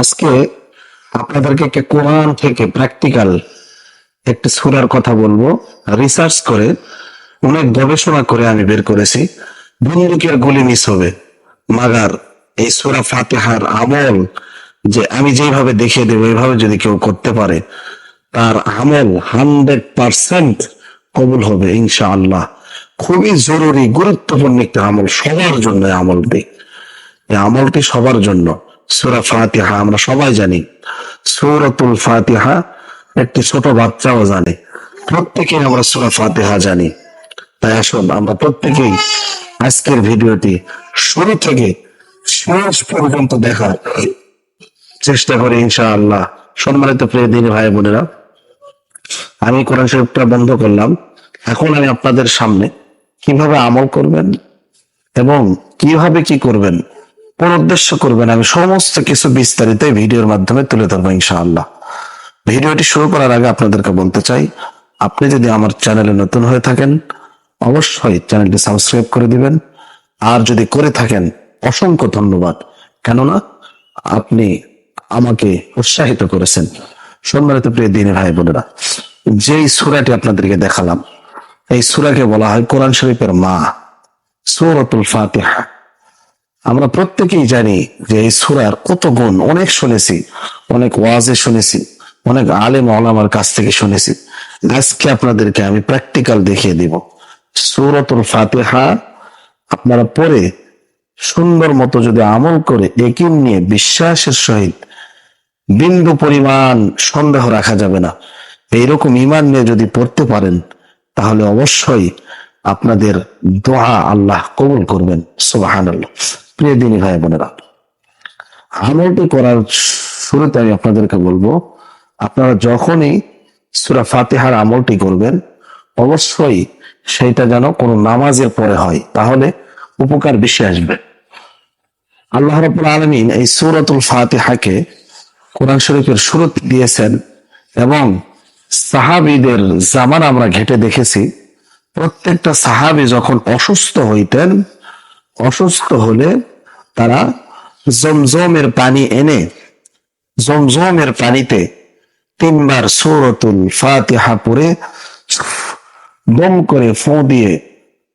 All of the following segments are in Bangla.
আজকে আপনাদেরকে একটা কোরআন থেকে প্র্যাকটিক্যাল একটি সুরার কথা বলব। রিসার্চ করে, অনেক গবেষণা করে আমি বের করেছি। বন্দুকের গুলি মিস হবে। মাগার, এই সুরা ফাতেহার আমল যে আমি যেভাবে দেখিয়ে দেবো এইভাবে যদি কেউ করতে পারে, তার আমল হান্ড্রেড পার্সেন্ট কবুল হবে ইনশাআল্লাহ। খুবই জরুরি, গুরুত্বপূর্ণ একটা আমল সবার জন্য আমলটি। এই আমলটি সবার জন্য। সুরা ফাতিহা আমরা সবাই জানি। সৌরতুল ফাতিহা একটি ছোট বাচ্চাও জানে। প্রত্যেকে আমরা সুরা ফাতিহা জানি। তাই আসুন, আমরা প্রত্যেকেই আজকের ভিডিওটি শুরু থেকে শেষ পর্যন্ত দেখার চেষ্টা করি ইনশাআল্লাহ। সম্মানিত প্রিয় দিন ভাই বোনেরা, আমি কোরআন শরীফটা বন্ধ করলাম। এখন আমি আপনাদের সামনে কীভাবে আমল করবেন এবং কীভাবে কি করবেন কোন উদ্দেশ্য করবেন। আমি সমস্ত কিছু বিস্তারিত ভিডিওর মাধ্যমে তুলে ধরবো ইনশাআল্লাহ। ভিডিওটি শুরু করার আগে আপনাদেরকে বলতে চাই, আপনি যদি আমার চ্যানেলে নতুন হয়ে থাকেন, অবশ্যই চ্যানেলটি সাবস্ক্রাইব করে দিবেন। আর যদি করে থাকেন, অসংখ্য ধন্যবাদ। কেননা, আপনি আমাকে উৎসাহিত করেছেন। সম্মানিত প্রিয় দিনী ভাই বোনেরা, যেই সুরাটি আপনাদেরকে দেখালাম, এই সুরাকে বলা হয় কোরআন শরীফের মা, সূরাতুল ফাতিহা। আমরা প্রত্যেকেই জানি যে এই সুরার কত গুণ, অনেক শুনেছি, অনেক ওয়াজে শুনেছি, অনেক আলেম ওলামার কাছ থেকে শুনেছি। আজকে আপনাদেরকে আমি প্র্যাকটিক্যাল দেখিয়ে দিব। সূরাতুল ফাতিহা আপনারা পড়ে সুন্দর মতো যদি আমল করে একিন নিয়ে বিশ্বাসের সহিত বিন্দু পরিমাণ সন্দেহ রাখা যাবে না। এইরকম ইমান নিয়ে যদি পড়তে পারেন, তাহলে অবশ্যই আপনাদের দোয়া আল্লাহ কবুল করবেন। সুবাহান আল্লাহ প্রিয় দিনী ভাই বোনেরা, আমলটি করার শুরুতে আমি আপনাদেরকে বলব, আপনারা যখনই সুরা ফাতিহার আমলটি করবেন, অবশ্যই সেইটা যেন কোনো নামাজের পরে হয়, তাহলে উপকার বেশি আসবে। আল্লাহ রাব্বুল আলামিন এই সূরাতুল ফাতিহাকে কোরআন শরীফের শুরুতে দিয়েছেন এবং সাহাবিদের জামান আমরা ঘেটে দেখেছি, প্রত্যেকটা সাহাবি যখন অসুস্থ হইতেন, অসুস্থ হলে তারা জমজমের পানি এনে, জমজমের পানিতে তিনবার সূরাতুল ফাতিহা পড়ে দম করে ফোঁ দিয়ে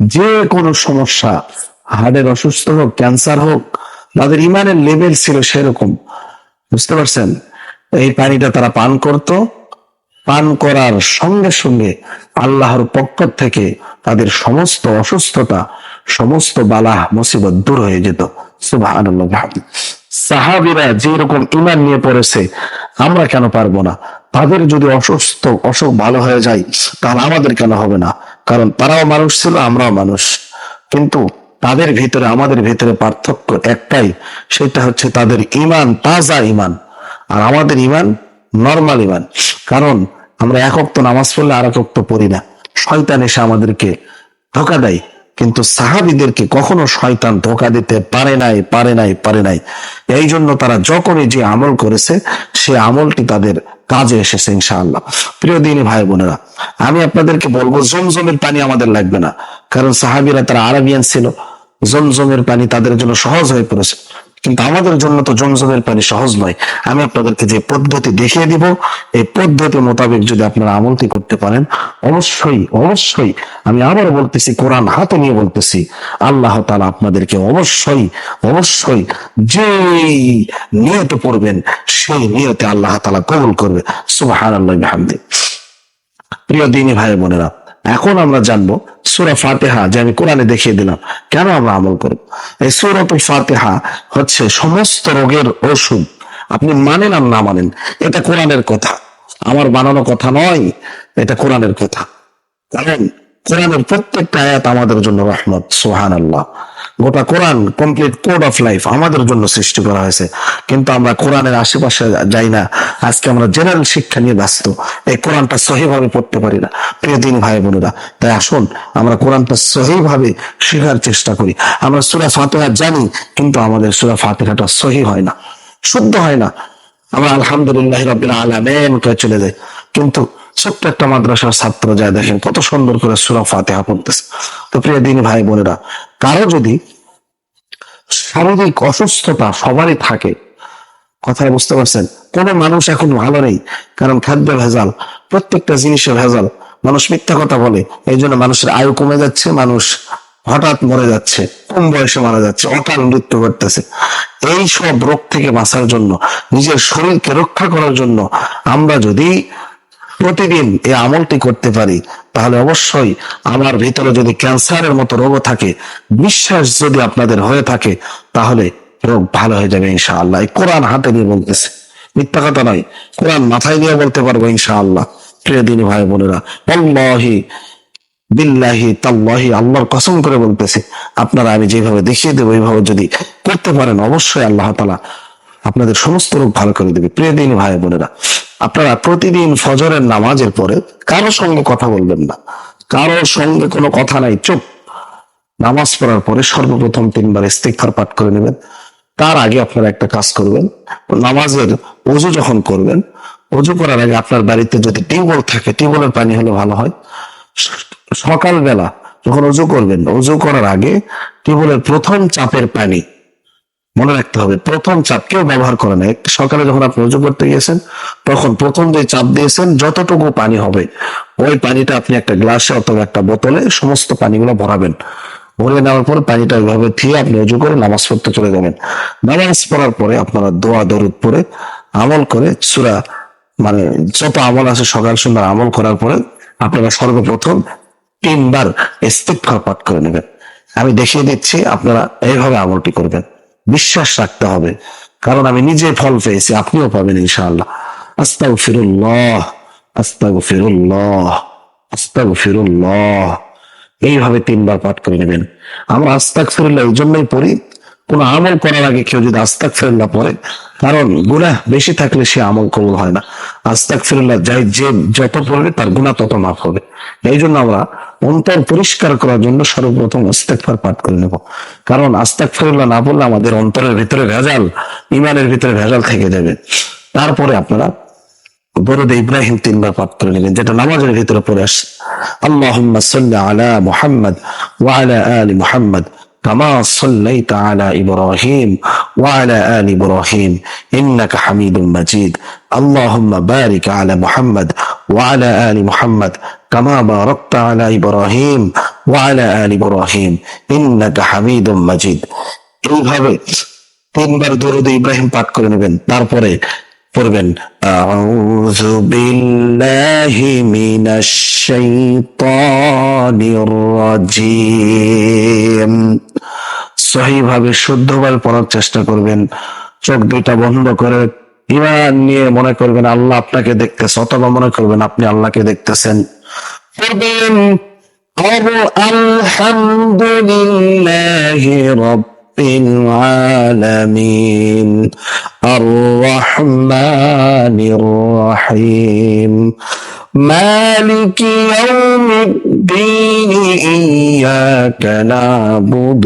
যে কোনো সমস্যা হার্টের অসুস্থ হোক ক্যান্সার হোক, তাদের ইমানের লেভেল ছিল সেরকম। বুঝতে পারছেন? এই পানিটা তারা পান করত। পান করার সঙ্গে সঙ্গে আল্লাহর পক্ষ থেকে তাদের সমস্ত অসুস্থতা, সমস্ত বালা মুসিবত দূর হয়ে যেত। সাহাবিরা যেরকম ইমান নিয়ে পড়েছে, আমরা কেন পারব না? তাদের যদি অসুস্থ, অসুখ ভালো হয়ে যায়, তাহলে আমাদের কেন হবে না? কারণ তারাও মানুষ ছিল, আমরাও মানুষ। কিন্তু তাদের ভিতরে, আমাদের ভিতরে পার্থক্য একটাই, সেটা হচ্ছে তাদের ইমান তাজা ইমান আর আমাদের ইমান নর্মাল ইমান কারণ আমরা একক তো নামাজ পড়লে আর একক তো পড়ি না। শয়তান এসে আমাদেরকে ধোকা দেয়। কিন্তু সাহাবিদেরকে কখনো শয়তান ধোকা দিতে পারে নাই পারে নাই পারে নাই। এই জন্য তারা যখনই যে আমল করেছে, সে আমলটি তাদের কাজে এসেছে, ইনশাআল্লাহ। প্রিয় দিনী ভাই বোনেরা, আমি আপনাদেরকে বলব, জমজমের পানি আমাদের লাগবে না। কারণ সাহাবিরা তারা আরবিয়ান ছিল। জমজমের পানি তাদের জন্য সহজ হয়ে পড়েছে। কিন্তু আমাদের জন্য তো জমজমের পানি সহজ নয়। আমি আপনাদেরকে যে পদ্ধতি দেখিয়ে দিব, এই পদ্ধতি মোতাবেক যদি আপনারা আমলটি করতে পারেন, অবশ্যই অবশ্যই আমি আবার বলতেছি, কোরআন হাতে নিয়ে বলতেছি, আল্লাহ তালা আপনাদেরকে অবশ্যই অবশ্যই যে নিয়তে পড়বেন, সেই নিয়তে আল্লাহ তালা কবুল করবে। সুবাহ আল্লাহ প্রিয় দিনী ভাই বোনেরা এখন আমরা জানব সুরা ফাতেহা যে আমি কোরআনে দেখিয়ে দিলাম, কেন আমরা আমল করব? এই সুরত ফাতেহা হচ্ছে সমস্ত রোগের ওষুধ। আপনি মানেন আর না মানেন, এটা কোরআনের কথা। আমার বানানো কথা নয়, এটা কোরআনের কথা। কারণ কোরআনের প্রত্যেকটা আয়াত আমাদের জন্য রহমত সোহান আল্লাহ গোটা Quran complete code of life আমাদের জন্য সৃষ্টি করা হয়েছে। কিন্তু আমরা কোরআনের আশেপাশে যাই না। আজকে আমরা জেনারেল শিক্ষা নিয়ে ব্যস্ত। এই কোরআনটা সহিভাবে পড়তে পারি না। প্রিয় দিন ভাই বোনেরা, তাই আসুন, আমরা কোরআনটা সহিভাবে শেখার চেষ্টা করি। আমরা সুরা ফাতেহা জানি, কিন্তু আমাদের সুরা ফাতেহাটা সহি হয় না, শুদ্ধ হয় না। আমরা আলহামদুলিল্লাহ রবিন আলামেন করে চলে যাই। কিন্তু ছোট্ট একটা মাদ্রাসার ছাত্র যায় দেখেন, কত সুন্দর করে সুরা ফাতেহা পড়তেছে। তো প্রিয় দিন ভাই বোনেরা, কারও যদি শারীরিক অসুস্থতা সবারই থাকে কথা বুঝতে পারছেন, কোন মানুষ এখন ভালো নেই, কারণ খাদ্য ভেজাল, প্রত্যেকটা জিনিসে ভেজাল, মানুষ মিথ্যা কথা বলে এই জন্য মানুষের আয়ু কমে যাচ্ছে, মানুষ হঠাৎ মরে যাচ্ছে, কম বয়সে মারা যাচ্ছে, অকাল মৃত্যু ঘটতেছে। এই সব রোগ থেকে বাঁচার জন্য, নিজের শরীরকে রক্ষা করার জন্য আমরা যদি প্রতিদিন এই আমলটি করতে পারি, তাহলে অবশ্যই আমার ভিতরে যদি ক্যান্সারের মতো রোগও থাকে বিশ্বাস যদি আপনাদের হয়ে থাকে, তাহলে রোগ ভালো হয়ে যাবে ইনশাআল্লাহ। কোরআন হাতে নিয়ে বলতেছে। মিথ্যা কথা নয়, কোরআন মাথায় নিয়ে বলতে পারব ইনশাআল্লাহ। প্রিয় দিনী ভাই বোনেরা অল্লাহি বিল্লাহি তাল্লাহি, আল্লাহর কসম করে বলতেছে, আপনারা আমি যেভাবে দেখিয়ে দেবো, এইভাবে যদি করতে পারেন, অবশ্যই আল্লাহ তালা আপনাদের সমস্ত রোগ ভালো করে দেবে। প্রিয় দিন ভাই বোনেরা আপনারা প্রতিদিন ফজরের নামাজের পরে কারও সঙ্গে কথা বলবেন না। কারোর সঙ্গে কোনো কথা নাই, চুপ। নামাজ পড়ার পরে সর্বপ্রথম তিনবার ইস্তিগফার পাঠ করে নেবেন। তার আগে আপনারা একটা কাজ করবেন, নামাজের অজু যখন করবেন, অজু করার আগে আপনার বাড়িতে যদি টিউবওয়েল থাকে, টিউবওয়েলের পানি হলে ভালো হয়। সকালবেলা যখন অজু করবেন, অজু করার আগে টিউবওয়েলের প্রথম চাপের পানি মনে রাখতে হবে, প্রথম চাপ কেউ ব্যবহার করে না সকালে যখন আপনি উজু করতে গিয়েছেন, তখন প্রথম যে চাপ দিয়েছেন, যতটুকু পানি হবে, ওই পানিটা আপনি একটা গ্লাসে অথবা একটা বোতলে সমস্ত পানিগুলো ভরাবেন। ভরে নেওয়ার পর পানিটা ওইভাবে থিয়ে আপনি উজু করে নামাজ পড়তে চলে যাবেন। নামাজ পড়ার পরে আপনারা দোয়া, দরুদ পরে আমল করে সুরা মানে যত আমল আছে সকাল সন্ধ্যা আমল করার পরে আপনারা সর্বপ্রথম তিনবার ইস্তিগফার পাঠ করে নেবেন। আমি দেখিয়ে দিচ্ছি, আপনারা এইভাবে আমলটি করবেন। বিশ্বাস রাখতে হবে। কারণ আমি নিজে ফল পেয়েছি, আপনিও পাবেন ইনশাআল্লাহ। আস্তাগ ফিরুল্লাহ আস্তাগ ফিরুল্লাহ আস্তাগ ফিরুল্লাহ এইভাবে তিনবার পাঠ করে নেবেন। আমরা আস্তাক ফিরুল্লাহ এই জন্যই পড়ি, কোন আমল করার আগে কেউ যদি আস্তাক ফিরুল্লাহ পড়ে, কারণ গুনাহ বেশি থাকলে সে আমল কবুল হয় না। আস্তাক ফিরুল্লাহ যাই যে যত পড়বে তার গুনাহ তত মাফ হবে। এই জন্য আমরা অন্তর পরিষ্কার করার জন্য সর্বপ্রথম আস্তেকফার পাঠ করে নেব। কারণ আস্তেকফারুল্লাহ না বললে আমাদের অন্তরের ভিতরে ভেজাল ইমানের ভিতরে ভেজাল থেকে যাবে। তারপরে আপনারা দরুদ ইব্রাহিম তিনবার পাঠ করে নেবেন, যেটা নামাজের ভিতরে পড়ে আসছে আল্লাহ আলা মোহাম্মদ ওয়া আলা আলি মুহাম্মদ। كما صليت على ابراهيم وعلى ال ابراهيم انك حميد مجيد اللهم بارك على محمد وعلى ال محمد كما باركت على ابراهيم وعلى ال ابراهيم انك حميد مجيد এইভাবে তিনবার দরুদ ইব্রাহিম পাঠ করে নেবেন তারপরে পড়বেন আউযু বিল্লাহি মিনাশ শাইতানির রাজিম সহিভাবে শুদ্ধভাবে পড়ার চেষ্টা করবেন চোখ দুইটা বন্ধ করে ইমান নিয়ে মনে করবেন আল্লাহ আপনাকে দেখতেছে অথবা মনে করবেন আপনি আল্লাহকে দেখতেছেন পড়বেন আলহামদুলিল্লাহি রব العالمين الرحمن الرحيم مالك يوم الدين إياك نعبد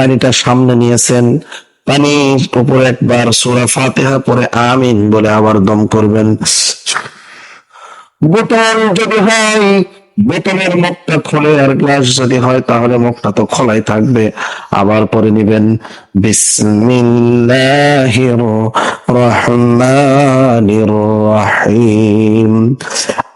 পানিটা সামনে নিয়েছেন। পানির উপরে একবার সুরা ফাতিহা পরে আমিন বলে আবার দম করবেন। বোতল যদি হয়, বোতলের মুখটা খোলে আর গ্লাস যদি হয়, তাহলে মুখটা তো খোলাই থাকবে। আবার পরে নিবেন। বিসমিল্লাহির রহমানির রহিম।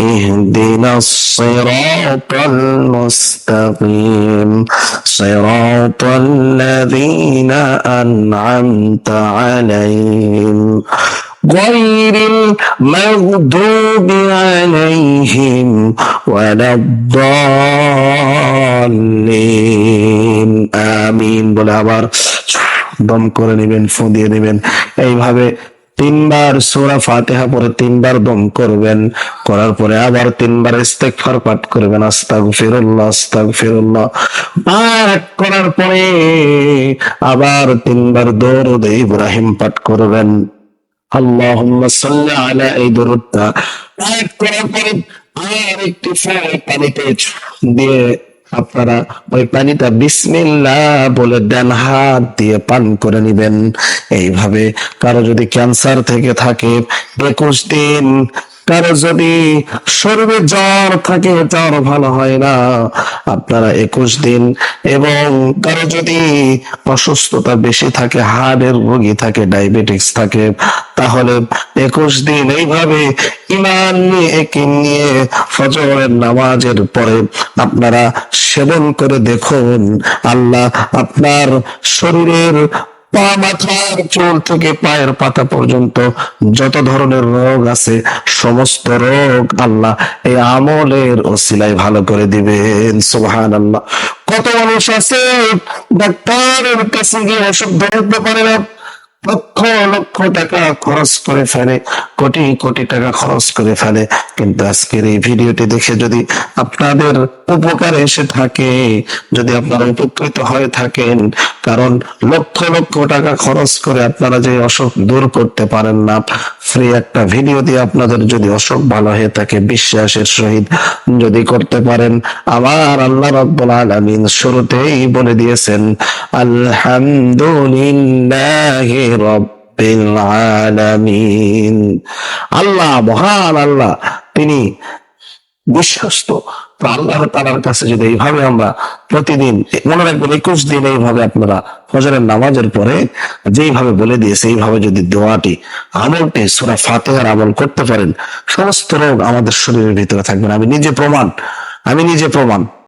اهدنا الصراط المستقيم صراط الذين أنعمت عليهم غير المغضوب عليهم ولا الضالين আমিন বলে আবার দম করে নেবেন ফু দিয়ে নেবেন এইভাবে তিনবার সূরা ফাতিহা পরে তিনবার দম করবেন, করার পরে আবার তিনবার ইস্তেগফার পাঠ করবেন, আস্তাগফিরুল্লাহ আস্তাগফিরুল্লাহ। পাঠ করার পরে আবার তিনবার দরুদ ইব্রাহিম পাঠ করবেন। আল্লাহুম্মা সাল্লি আলা এই দরুদটা পাঠ করার পরে আর একটি পানিতে দিয়ে আপনারা ওই পানিটা বিসমিল্লাহ বলে দেন, হাত দিয়ে পান করে নিবেন। এইভাবে কারও যদি ক্যান্সার থেকে থাকে, একুশ দিন কারও যদি শরীরে জ্বর থাকে, জ্বর ভালো হয় না, আপনারা একুশ দিন এবং কারও যদি অসুস্থতা বেশি থাকে হার্টের রোগী থাকে ডায়াবেটিক্স থাকে, তাহলে একুশ দিন এইভাবে ইমান নিয়ে নিয়ে ফজরের নামাজের পরে আপনারা সেবন করে দেখুন। আল্লাহ আপনার শরীরের পা মাথার চুল থেকে পায়ের পাতা পর্যন্ত যত ধরনের রোগ আছে, সমস্ত রোগ আল্লাহ এই আমলের ওসিলায় ভালো করে দিবেন। সুবহান আল্লাহ কত মানুষ আছে ডাক্তারের কাছে গিয়ে ওষুধ ধরতে পারে না লক্ষ লক্ষ টাকা খরচ করে ফেলে, কোটি কোটি টাকা খরচ করে ফেলে। কিন্তু আজকের এই ভিডিওটি দেখে যদি আপনাদের উপকার এসে থাকে, যদি আপনারা উপকৃত হয়ে থাকেন, কারণ লক্ষ লক্ষ টাকা খরচ করে আপনারা যে অসুখ দূর করতে পারেন না ফ্রি একটা ভিডিও দিয়ে আপনাদের যদি অসুখ ভালো হয়ে থাকে, বিশ্বাসের সহিত যদি করতে পারেন, আবার আল্লাহ রাব্বুল আলামিন শুরুতেই বলে দিয়েছেন, আলহামদুলিল্লাহি আল্লাহ, মহান আল্লাহ, তিনি বিশ্বস্ত। আল্লাহ তালার কাছে যদি এইভাবে আমরা প্রতিদিন, মনে রাখবেন একুশ দিন এইভাবে আপনারা ফজরের নামাজের পরে যেইভাবে বলে দিয়েছে এইভাবে যদি দোয়াটি, আমলটি, সুরা ফাতেহার আমল করতে পারেন, সমস্ত রোগ আমাদের শরীরের ভিতরে থাকবেন আমি নিজে প্রমাণ, আমি নিজে প্রমাণ।